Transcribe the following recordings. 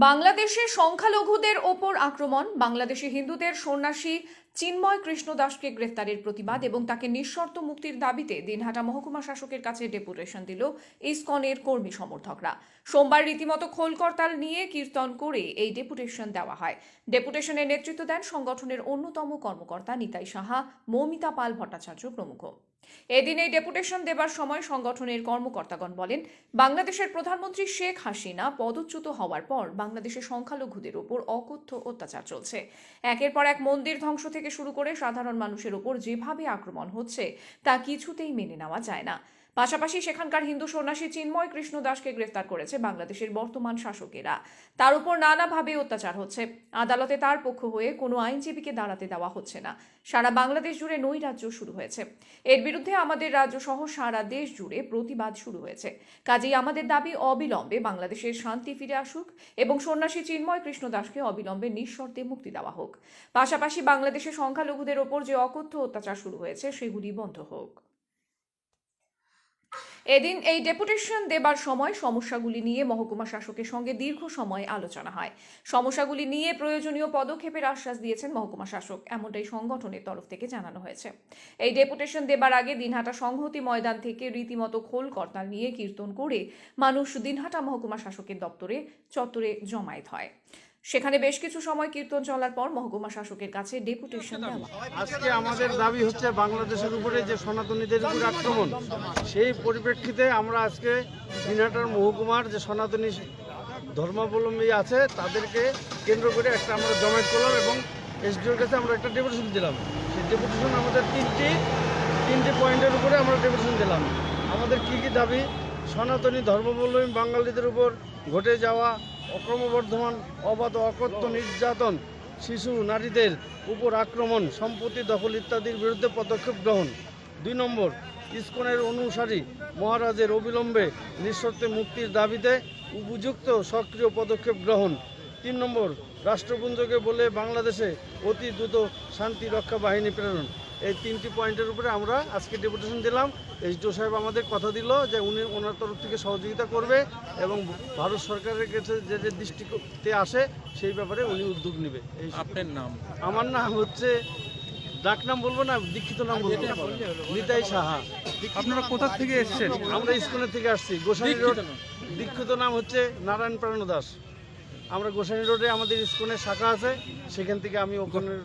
বাংলাদেশে সংখ্যালঘুদের ওপর আক্রমণ বাংলাদেশি হিন্দুদের সন্ন্যাসী চিন্ময় কৃষ্ণ দাসকে গ্রেফতারের প্রতিবাদ এবং তাকে নিঃশর্ত মুক্তির দাবিতে দিনহাটা মহকুমা শাসকের কাছে ডেপুটেশন দিল ইসকনের কর্মী সমর্থকরা। সোমবার রীতিমতো খোলকরতাল নিয়ে কীর্তন করে এই ডেপুটেশন দেওয়া হয়। ডেপুটেশনের নেতৃত্ব দেন সংগঠনের অন্যতম কর্মকর্তা নিতাই সাহা, মৌমিতা পাল ভট্টাচার্য প্রমুখ। এদিন এই ডেপুটেশন দেবার সময় সংগঠনের কর্মকর্তাগণ বলেন, বাংলাদেশের প্রধানমন্ত্রী শেখ হাসিনা পদচ্যুত হওয়ার পর বাংলাদেশের সংখ্যালঘুদের উপর অকথ্য অত্যাচার চলছে। একের পর এক মন্দির ধ্বংস থেকে শুরু করে সাধারণ মানুষের ওপর যেভাবে আক্রমণ হচ্ছে তা কিছুতেই মেনে নেওয়া যায় না। পাশাপাশি সেখানকার হিন্দু সন্ন্যাসী চিন্ময় কৃষ্ণ দাসকে গ্রেফতার করেছে বাংলাদেশের বর্তমান শাসকেরা। তার উপর নানাভাবে অত্যাচার হচ্ছে। আদালতে তার পক্ষ হয়ে কোনো আইনজীবীকে দাঁড়াতে দেওয়া হচ্ছে না। সারা বাংলাদেশ জুড়ে নৈরাজ্য শুরু হয়েছে। এর বিরুদ্ধে আমাদের রাজ্য সহ সারা দেশ জুড়ে প্রতিবাদ শুরু হয়েছে। কাজেই আমাদের দাবি অবিলম্বে বাংলাদেশের শান্তি ফিরে আসুক এবং সন্ন্যাসী চিন্ময় কৃষ্ণ দাসকে অবিলম্বে নিঃশর্তে মুক্তি দেওয়া হোক। পাশাপাশি বাংলাদেশের সংখ্যালঘুদের ওপর যে অকথ্য অত্যাচার শুরু হয়েছে, সেগুলি বন্ধ হোক। এদিন এই ডেপুটেশন দেবার সময় সমস্যাগুলি নিয়ে মহকুমা শাসকের সঙ্গে দীর্ঘ সময় আলোচনা হয়। সমস্যাগুলি নিয়ে প্রয়োজনীয় পদক্ষেপের আশ্বাস দিয়েছেন মহকুমা শাসক, এমনটাই সংগঠনের তরফ থেকে জানানো হয়েছে। এই ডেপুটেশন দেবার আগে দিনহাটা সংহতি ময়দান থেকে রীতিমতো খোল করতাল নিয়ে কীর্তন করে মানুষ দিনহাটা মহকুমা শাসকের দপ্তরে চত্বরে জমায়েত হয়। সেখানে বেশ কিছু সময় কীর্তন চলার পর মহকুমা শাসকের কাছে ডেপুটেশন দেওয়া। আজকে আমাদের দাবি হচ্ছে বাংলাদেশের উপরে যে সনাতনীদের উপরে আক্রমণ সেই পরিপ্রেক্ষিতে আমরা আজকে দিনহাটার মহকুমার যে সনাতনী ধর্মাবলম্বী আছে তাদেরকে কেন্দ্র করে একটা আমরা জমায়েত করলাম এবং এসডিওর কাছে আমরা একটা ডেপুটেশন দিলাম। সেই ডেপুটেশন আমাদের তিনটি তিনটি পয়েন্টের উপরে আমরা ডেপুটেশন দিলাম। আমাদের কি কি দাবি? সনাতনী ধর্মাবলম্বী বাঙালিদের উপর ঘটে যাওয়া অক্রমবর্ধমান, অবাধ, অকথ্য, নির্যাতন, শিশু, নারীদের উপর আক্রমণ, সম্পত্তি দখল ইত্যাদির বিরুদ্ধে পদক্ষেপ গ্রহণ। দুই নম্বর, ইস্কনের অনুসারী মহারাজের অবিলম্বে নিঃশর্তে মুক্তির দাবিতে উপযুক্ত সক্রিয় পদক্ষেপ গ্রহণ। তিন নম্বর, রাষ্ট্রপুঞ্জকে বলে বাংলাদেশে অতি দ্রুত শান্তি রক্ষা বাহিনী প্রেরণ। এই তিনটি পয়েন্টের উপরে আমরা আজকে ডেপুটেশন দিলাম। এইচডিও সাহেব আমাদের কথা দিল যে উনি ওনার তরফ থেকে সহযোগিতা করবে এবং ভারত সরকারের কাছে যে যে দৃষ্টিতে আসে সেই ব্যাপারে উনি উদ্যোগ নেবে। এই আপনার নাম? আমার নাম হচ্ছে ডাক নাম বলব না দীক্ষিত নাম বলব নিতাই সাহা। আপনারা কোথা থেকে এসেছেন? আমরা স্কুলের থেকে আসছি গোসাই রোড দীক্ষিত নাম হচ্ছে নারায়ণ প্রাণ দাস আমরা গোসাই রোডে আমাদের স্কুলের শাখা আছে সেখান থেকে আমি ওখানের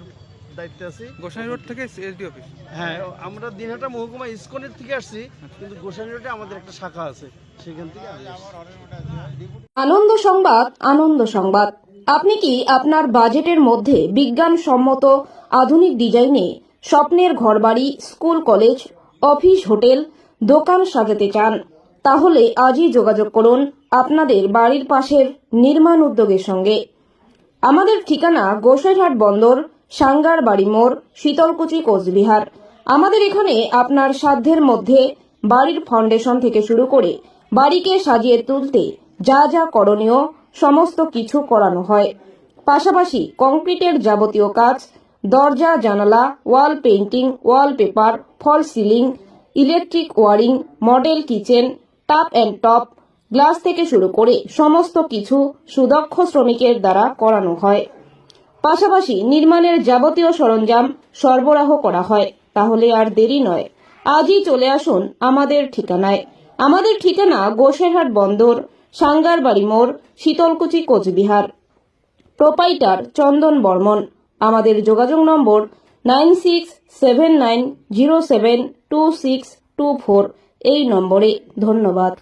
দায়িত্বে আছি। গোসাই রোড থেকে এসডি অফিস হ্যাঁ আমরা দিনহাটা মহকুমা ইস্কনের থেকে আসছি কিন্তু গোসাই রোডে আমাদের একটা শাখা আছে সেখান থেকে আসছি। আনন্দ সংবাদ আনন্দ সংবাদ। আপনি কি আপনার বাজেটের মধ্যে বিজ্ঞানসম্মত আধুনিক ডিজাইনে স্বপ্নের ঘরবাড়ি স্কুল কলেজ অফিস হোটেল দোকান সাজাতে চান? তাহলে আজই যোগাযোগ করুন আপনাদের বাড়ির পাশের নির্মাণ উদ্যোগের সঙ্গে। আমাদের ঠিকানা গোসাইরহাট বন্দর সাঙ্গার বাড়ি মোড়, শীতলকুচি, কোচবিহার। আমাদের এখানে আপনার সাধ্যের মধ্যে বাড়ির ফাউন্ডেশন থেকে শুরু করে বাড়িকে সাজিয়ে তুলতে যা যা করণীয় সমস্ত কিছু করানো হয়। পাশাপাশি কংক্রিটের যাবতীয় কাজ, দরজা, জানালা, wall painting wallpaper false ceiling, electric wiring, model kitchen, tap and top, glass থেকে শুরু করে সমস্ত কিছু সুদক্ষ শ্রমিকের দ্বারা করানো হয়। পাশাপাশি নির্মাণের যাবতীয় সরঞ্জাম সরবরাহ করা হয়, তাহলে আর দেরি নয়। আজই চলে আসুন আমাদের ঠিকানায়। আমাদের ঠিকানা গোসেরহাট বন্দর, সাঙ্গারবাড়ি মোড়, শীতলকুচি, কোচবিহার। প্রোপাইটার চন্দন বর্মন। আমাদের যোগাযোগ number nine six seven nine zero seven two six two four. এই নম্বরে ধন্যবাদ।